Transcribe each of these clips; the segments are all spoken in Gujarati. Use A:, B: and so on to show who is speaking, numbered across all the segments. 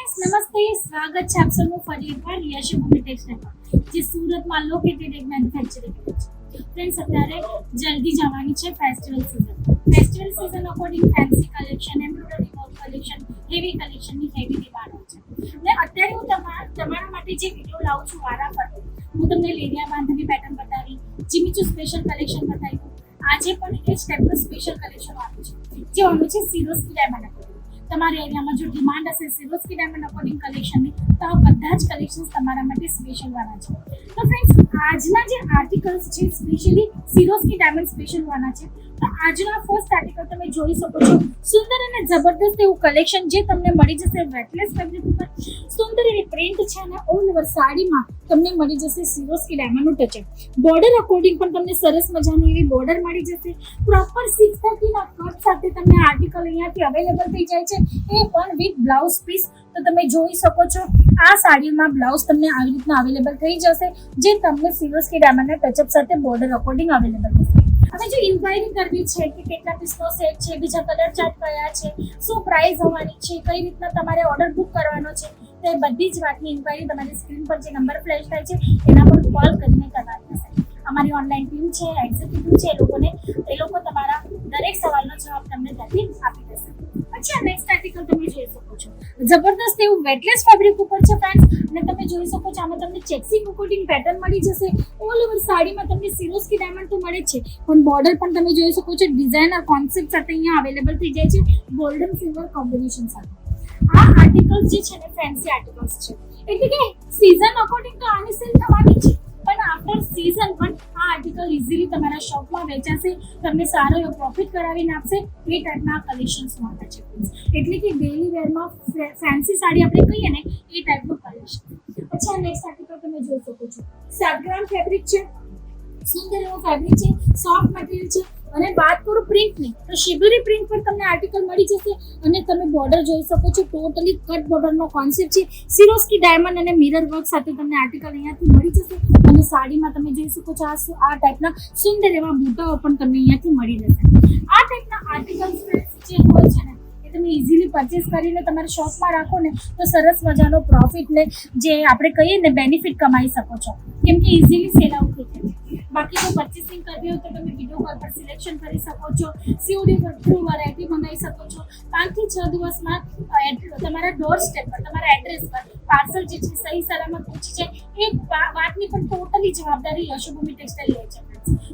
A: ફ્રેન્ડ્સ નમસ્તે સ્વાગત છે આપ સૌનું ફરી એકવાર યશભૂમિ ટેક્સટાઇલમાં જે સુરતમાં લોકેટેડ એક મેન્યુફેક્ચરિંગ છે ફ્રેન્ડ્સ અત્યારે જલ્દી જવાની છે festival season festival season according fancy collection embroidery work collection heavy કલેક્શનની heavy demand હોય છે। ને અત્યારે હું તમારા તમારા માટે જે વીડિયો લાવું છું વારા પર, હું તમને લેડિયા બાંધણી પેટર્ન બતાવી જીમીચુ સ્પેશિયલ કલેક્શન બતાવ્યું, આજે પણ એ ટાઈપનું સ્પેશિયલ કલેક્શન આવ્યું છે, જે ઓનું છે સિરોસ્કી ડાયમંડ તમારા એરિયામાં જો ડિમાન્ડ હશે સિરોસ્કી ડાયમંડ અકોર્ડિંગ કલેક્શનની તો આ બધા જ કલેક્શન્સ તમારા માટે સ્પેશિયલ વાળા છે. તો ફ્રેન્ડ્સ આજના જે આર્ટિકલ્સ છે સ્પેશિયલી સિરોસ્કી ડાયમંડ સ્પેશિયલ વાળા છે, તો આજના ફર્સ્ટ આર્ટિકલ તમે જોઈ શકો છો. સુંદર અને જબરદસ્ત એવું કલેક્શન જે તમને મળી જશે વેટલેસ ફેબ્રિક ઉપર. સુંદર એવી પ્રિન્ટ છે અને ઓલ ઓવર સાડીમાં તમને મળી જશે સિરોસ્કી ડાયમંડનું ટચઅપ બોર્ડર અકોર્ડિંગ પણ તમને સરસ મજાની એવી બોર્ડર મળી જશે. પ્રોપર સિક્સ થર્ટીના કટ સાથે તમને આર્ટિકલ અહીંયાથી અવેલેબલ થઈ જાય છે. એ પણ વિથ બ્લાઉઝ પીસ. તો તમે જોઈ શકો છો, આ સાડીમાં બ્લાઉઝ તમને આવી રીતના અવેલેબલ થઈ જશે, જે તમને સિરોસ્કી ડાયમંડના ટચઅપ સાથે બોર્ડર અકોર્ડિંગ અવેલેબલ થશે હવે જો ઇન્ક્વાયરી કરવી છે કે કેટલા પીસનો સેટ છે, બીજા કલર ચાર્ટ કયા છે, શું પ્રાઇસ હોવાની છે, કઈ રીતના તમારે ઓર્ડર બુક કરવાનો છે, તો એ બધી જ વાતની ઇન્ક્વાયરી તમારી સ્ક્રીન પર જે નંબર ફ્લેશ થાય છે, એના પર કોલ કરીને કરવાની હશે. અમારી ઓનલાઈન ટીમ છે એક્ઝિક્યુટિવ છે એ લોકોને એ લોકો તમારા દરેક સવાલનો જવાબ તમને ત્યાંથી આપી આ નેક્સ્ટ આર્ટિકલ તમે જોઈ શકો છો. જબરદસ્ત એવું વેટલેસ ફેબ્રિક ઉપર છે ફ્રેન્ડ્સ અને તમે જોઈ શકો છો આમાં તમને ચેક્સી કોટિંગ પેટર્ન મળી જશે. ઓલ ઓવર સાડીમાં તમને સિરોસ્કી ડાયમંડ તો મળે જ છે. પણ બોર્ડર પણ તમે જોઈ શકો છો ડિઝાઇનર કોન્સેપ્ટ સાથે અહીંયા અવેલેબલ થઈ જાય છે ગોલ્ડન સિલ્વર કોમ્બિનેશન સાથે. આ આર્ટિકલ્સ જે છે ને ફેન્સી આર્ટિકલ્સ છે. એટલે કે સીઝન અકોર્ડિંગ તો આની સેલ થવાની છે. પણ આફ્ટર સીઝન પણ આ આર્ટિકલ ઇઝીલી તમારા શોપમાં વેચાશે, તમને સારો એવો પ્રોફિટ કરાવીને આપશે, એ ટાઈપના કલેક્શન્સ માટે છે એટલે કે ડેલી વેરમાં ફેન્સી સાડી આપણે કહીએ ને, એ ટાઈપનું કલેક્શન અચ્છા નેક્સ્ટ આર્ટિકલ તમે જોઈ શકો છો. સેફ્રોન ફેબ્રિક છે, સુંદર એવો ફેબ્રિક છે સોફ્ટ મટીરિયલ છે, અને વાત કરું પ્રિન્ટની તો શિબિરી પ્રિન્ટ પર તમને આર્ટિકલ મળી જશે, અને તમે બોર્ડર જોઈ શકો છો ટોટલી કટ બોર્ડરનો કોન્સેપ્ટ છે. સિરોસ્કી ડાયમંડ અને મિરર વર્ક સાથે તમને આર્ટિકલ અહીંયાથી મળી જશે. અને સાડીમાં તમે જોઈ શકો છો, આ આ ટાઈપના સુંદર એવા બુટાઓ પણ તમને અહીંયાથી મળી જશે આ ટાઈપના આર્ટિકલ્સ જે હોય છે ને, એ તમે ઇઝીલી પરચેસ કરીને તમારા શોપમાં રાખો ને, તો સરસ મજાનો પ્રોફિટ ને જે આપણે કહીએ ને બેનિફિટ કમાઈ શકો છો. કેમ કે ઇઝીલી સેલ આઉટ થઈ જાય. બાકી જો પરચેસિંગ કરવી હોય તો તમે વીડિયો કોલ પર સિલેક્શન કરી શકો છો સીઓડી થ્રુ વેરાયટી મંગાવી શકો છો. પાંચથી છ દિવસમાં તમારા ડોર સ્ટેપ પર, તમારા એડ્રેસ પર પાર્સલ જે છે, સહી સલામત પહોંચી જાય એ વાતની પણ ટોટલી જવાબદારી યશોભૂમિ ટેક્સટાઇલ લે છે.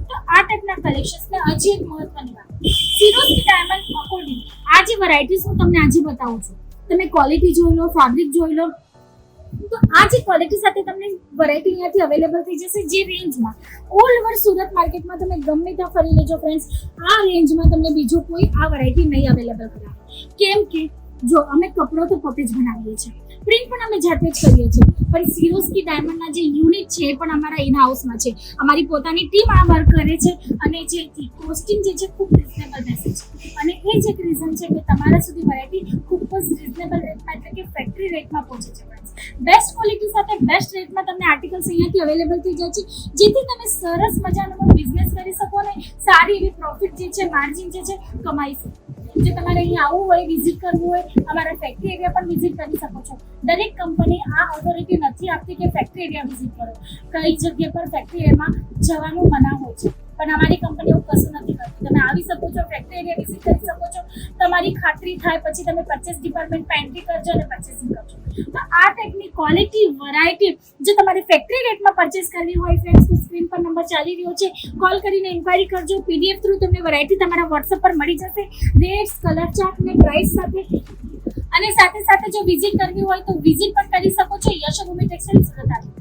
A: તો આ ટાઈપના કલેક્શન્સને હજી એક મહત્વની વાત. સિરોસ્કી ડાયમંડ અકોર્ડિંગ આ જે વેરાયટીઝ હું તમને આજે બતાવું છું. તમે ક્વોલિટી જોઈ લો ફેબ્રિક જોઈ લો. તો આ જે ક્વોલિટી સાથે તમને વેરાયટી અહીંયાથી અવેલેબલ થઈ જશે જે રેન્જમાં ઓલ ઓવર સુરત માર્કેટમાં તમે ગમે ત્યાં ફરી લેજો ફ્રેન્ડ્સ આ રેન્જમાં તમને બીજું કોઈ આ વેરાયટી નહીં અવેલેબલ કરાવે. કેમ કે જો અમે કપડો તો પોતે જ બનાવીએ છીએ. પ્રિન્ટ પણ અમે જાતે જ કરીએ છીએ. પણ સિરોસ્કી ડાયમંડના જે યુનિટ છે એ પણ અમારા ઇન હાઉસમાં છે. અમારી પોતાની ટીમ આ વર્ક કરે છે અને જે કોસ્ટિંગ જે છે ખૂબ રિઝનેબલ રહેશે છે. અને એ જ એક રીઝન છે કે તમારા સુધી વેરાયટી ખૂબ જ રિઝનેબલ રેટમાં એટલે કે ફેક્ટરી રેટમાં પહોંચે છે બેસ્ટ ક્વોલિટી સાથે બેસ્ટ રેટમાં તમને આર્ટિકલ્સ અહીંયાથી અવેલેબલ થઈ જાય છે. જેથી તમે સરસ મજાનો બિઝનેસ કરી શકો અને સારી એવી પ્રોફિટ જે છે માર્જિન જે છે, કમાઈ શકો. જો તમારે અહીં આવવું હોય વિઝિટ કરવું હોય, અમારા ફેક્ટરી એરિયા પણ વિઝિટ કરી શકો છો. દરેક કંપની આ ઓથોરિટી નથી આપતી કે ફેક્ટરી એરિયા વિઝિટ કરો. કઈ જગ્યા પર ફેક્ટરી એરિયામાં જવાનું મના હોય છે. પણ અમારી કંપની એવું કશું નથી કરતી. તમે આવી શકો છો ફેક્ટરી એરિયા વિઝિટ કરી શકો છો. તમારી ખાતરી થાય, પછી તમે પરચેસ ડિપાર્ટમેન્ટ પેન્ટ્રી કરજો અને પરચેસિંગ કરજો. તો આ ટાઈપની ક્વોલિટી વેરાયટી જો તમારે ફેક્ટરી રેટમાં પરચેસ કરવી હોય ફ્રેન્ડ્સ તો સ્ક્રીન પર નંબર ચાલી રહ્યો છે. કોલ કરીને ઇન્ક્વાયરી કરજો. પીડીએફ થ્રુ તમને વેરાયટી તમારા વોટ્સઅપ પર મળી જશે. રેટ્સ કલર ચાર્ટ ને પ્રાઇસ સાથે. અને સાથે સાથે જો વિઝિટ કરવી હોય તો વિઝિટ પણ કરી શકો છો. યશોભૂમિ ટેક્સટાઇલ્સ સુરત આવી.